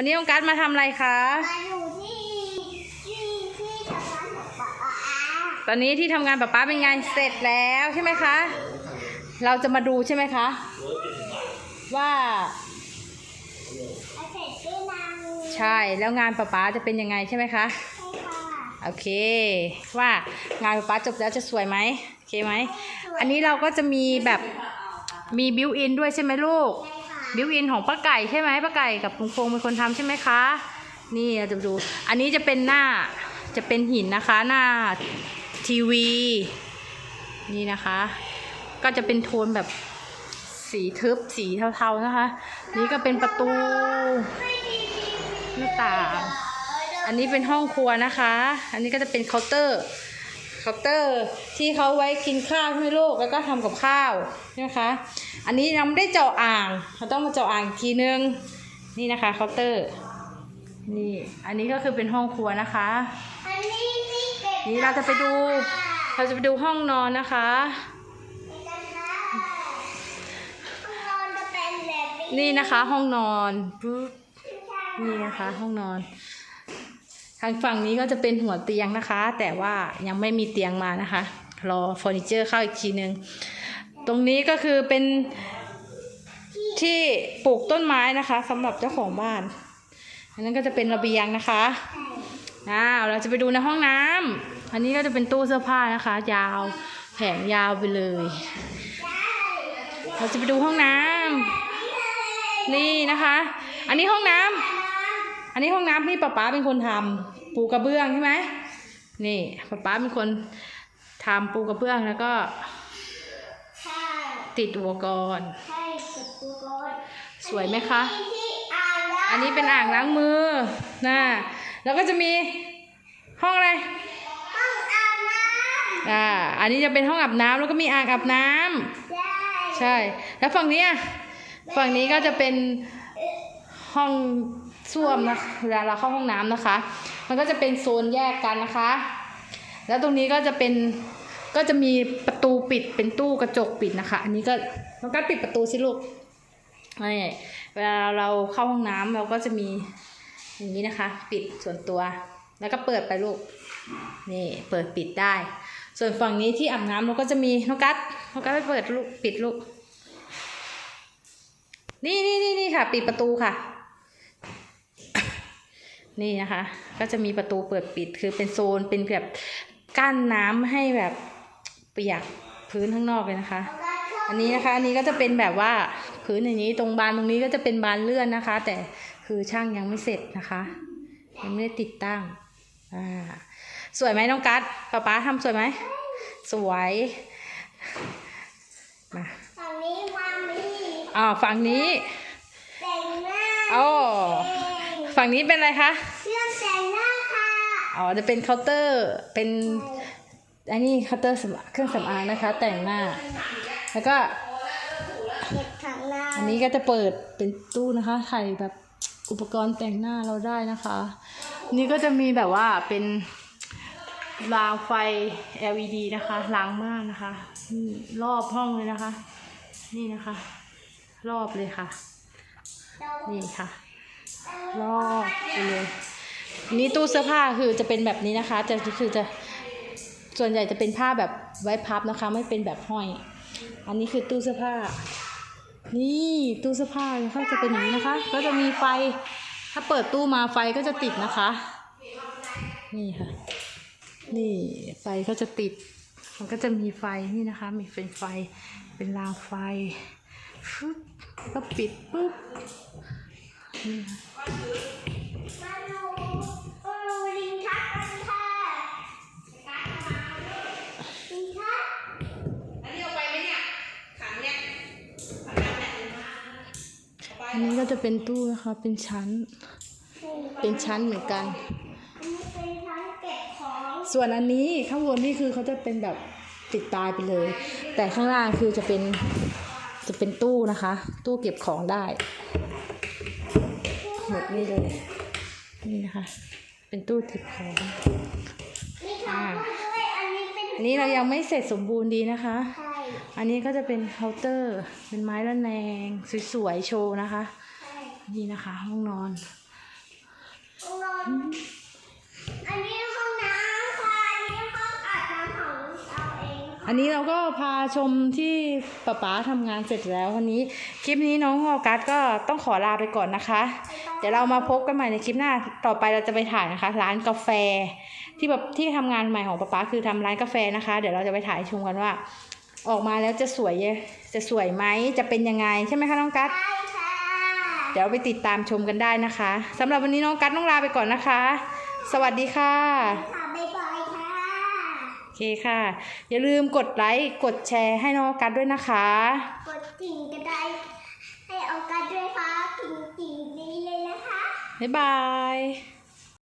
วันนี้น้องการดมาทำอะไรคะ มาอยู่ที่ที่ที่ทำงานของป๊าป๊าตอนนี้ที่ทำงานป๊าป๊าเป็นไงเสร็จแล้วใช่ไหมคะ เราจะมาดูใช่ไหมคะ ว่าเอาเสร็จด้วยนางใช่แล้วงานป๊าป๊าจะเป็นยังไงใช่ไหมคะ ใช่ค่ะโอเค ว่างานป๊าป๊าจบแล้วจะสวยไหมโอเคไหม อันนี้เราก็จะมีแบบมีบิวอินด้วยใช่ไหมลูก ใช่ค่ะ บิวอินของป้าไก่ใช่ไหมป้าไก่กับลุงพงเป็นคนทำใช่ไหมคะ นี่เราจะดู อันนี้จะเป็นหน้าจะเป็นหินนะคะหน้าทีวี นี่นะคะ ก็จะเป็นโทนแบบสีทึบสีเทาๆนะคะ นี่ก็เป็นประตูหน้าต่าง อันนี้เป็นห้องครัวนะคะ อันนี้ก็จะเป็นเคาน์เตอร์ เคาน์เตอร์ที่เขาไว้กินข้าวใช่ไหมลูกแล้วก็ทำกับข้าวใช่ไหมคะ อันนี้ยังไม่ได้เจาะอ่างเราต้องมาเจาะอ่างอีกทีนึงนี่นะคะเคาน์เตอร์นี่อันนี้ก็คือเป็นห้องครัวนะคะอันนี้ที่เก็บนี่เราจะไปดู เราจะไปดูห้องนอนนะคะกันค่ะห้องนอนจะเป็นแบบนี่นะคะห้องนอนปึ๊บนี่นะคะห้องนอน ทางฝั่งนี้ก็จะเป็นหัวเตียงนะคะ แต่ว่ายังไม่มีเตียงมานะคะ รอเฟอร์นิเจอร์เข้าอีกทีนึง ตรงนี้ก็คือเป็นที่ปลูกต้นไม้นะคะสำหรับเจ้าของบ้าน อันนั้นก็จะเป็นระเบียงนะคะอ้าวเราจะไปดูในห้องน้ำอันนี้ก็จะเป็นตู้เสื้อผ้านะคะ ยาวแผงยาวไปเลย เราจะไปดูห้องน้ำนี่นะคะ อันนี้ห้องน้ำ นนี้ห้องน้ำที่ป๊าป๊าเป็นคนทำปูกระเบื้องใช่ไหมนี่ป๊าป๊าเป็นคนทำปูกระเบื้องแล้วก็ใช่ติดอุปกรณ์ใช่สุดตัวก่อนสวยไหมคะที่อ่างล้างอันนี้เป็นอ่างล้างมือนะแล้วก็จะมีห้องอะไร ห้องอาบน้ำอ่า อันนี้จะเป็นห้องอาบน้ำแล้วก็มีอ่างอาบน้ำใช่ใช่ แล้วฝั่งนี้อะฝั่งนี้ก็จะเป็นห้อง ส้วมนะเวลาเราเข้าห้องน้ำนะคะ มันก็จะเป็นโซนแยกกันนะคะ แล้วตรงนี้ก็จะเป็นก็จะมีประตูปิดเป็นตู้กระจกปิดนะคะ อันนี้ก็มันก็ปิดประตูสิลูกนี่เวลาเราเข้าห้องน้ำเราก็จะมีอย่างนี้นะคะ ปิดส่วนตัว แล้วก็เปิดไปลูกนี่เปิดปิดได้ ส่วนฝั่งนี้ที่อาบน้ำเราก็จะมีน้องกัดน้องกัดไปเปิดลูกปิดลูกนี่นี่นี่นี่ค่ะ ปิดประตูค่ะ นี่นะคะ ก็จะมีประตูเปิดปิดคือเป็นโซนเป็นแบบกั้นน้ำให้แบบเปียกพื้นข้างนอกเลยนะคะ อันนี้นะคะอันนี้ก็จะเป็นแบบว่าพื้นอย่างนี้ตรงบานตรงนี้ก็จะเป็นบานเลื่อนนะคะ แต่คือช่างยังไม่เสร็จนะคะ ยังไม่ได้ติดตั้งอ่าสวยไหมน้องกัดป๊าป๊าทำสวยไหมสวยมาฝั่งนี้วางมีอ่าฝั่งนี้แต่งหน้าโอ้ ฝั่งนี้เป็นอะไรคะเครื่องแต่งหน้าค่ะอ๋อจะเป็นเคาน์เตอร์เป็นอันนี้เคาน์เตอร์สำเครื่องสำอางนะคะ แต่งหน้า แล้วก็เก็บถังน้อันนี้ก็จะเปิดเป็นตู้นะคะใส่แบบอุปกรณ์แต่งหน้าเราได้นะคะ นี่ก็จะมีแบบว่าเป็นรางไฟ LED นะคะล้างม่านนะคะนี่รอบห้องเลยนะคะ นี่นะคะ รอบเลยค่ะำนี่ค่ะ รอบไปเลยอันนี้ตู้เสื้อผ้าคือจะเป็นแบบนี้นะคะจะคือจะส่วนใหญ่จะเป็นผ้าแบบไว้พับนะคะ ไม่เป็นแบบห้อย อันนี้คือตู้เสื้อผ้า นี่ตู้เสื้อผ้านะคะจะเป็นอย่างนี้นะคะ ก็จะมีไฟถ้าเปิดตู้มาไฟก็จะติดนะคะ นี่ค่ะ นี่ไฟก็จะติด มันก็จะมีไฟนี่นะคะ มีเป็นไฟเป็นรางไฟฟึบก็ปิดปุ๊บ อันนี้ก็จะเป็นตู้นะคะ เป็นชั้น เป็นชั้นเหมือนกัน ส่วนอันนี้ข้างบนนี่คือเขาจะเป็นแบบติดตายไปเลย แต่ข้างล่างคือจะเป็นจะเป็นตู้นะคะ ตู้เก็บของได้ หมดนี่เลยนี่นะคะ เป็นตู้เก็บของมีของด้วยอันนี้เป็นอันนี้เรายังไม่เสร็จสมบูรณ์ดีนะคะไข่อันนี้ก็จะเป็นเคาน์เตอร์ เป็นไม้ระแนง สวยๆ โชว์นะคะไข่นี่นะคะ ห้องนอนห้องนอน อันนี้ห้องน้ำค่ะ อันนี้ห้องอาบน้ำของเราเองค่ะอันนี้เราก็พาชมที่ป๊าป๊าทำงานเสร็จแล้ววันนี้ คลิปนี้น้องออกัสก็ต้องขอลาไปก่อนนะคะ เดี๋ยวเรามาพบกันใหม่ในคลิปหน้าต่อไปเราจะไปถ่ายนะคะ ร้านกาแฟ ที่แบบที่ทำงานใหม่ของป๊าป๊าคือทำร้านกาแฟนะคะ เดี๋ยวเราจะไปถ่ายชมกันว่า ออกมาแล้วจะสวยจะสวยไหมจะเป็นยังไงใช่ไหมคะน้องกัสใช่ค่ะเดี๋ยวไปติดตามชมกันได้นะคะสำหรับวันนี้น้องกัสต้องลาไปก่อนนะคะ สวัสดีค่ะค่ะบ๊ายบายค่ะโอเคค่ะ อย่าลืมกดไลค์กดแชร์ให้น้องกัสด้วยนะคะ กดกิ่งก็ได้ให้เอากันด้วยค่ะกิ่งกิ่งนี้เลยนะคะ บ๊ายบาย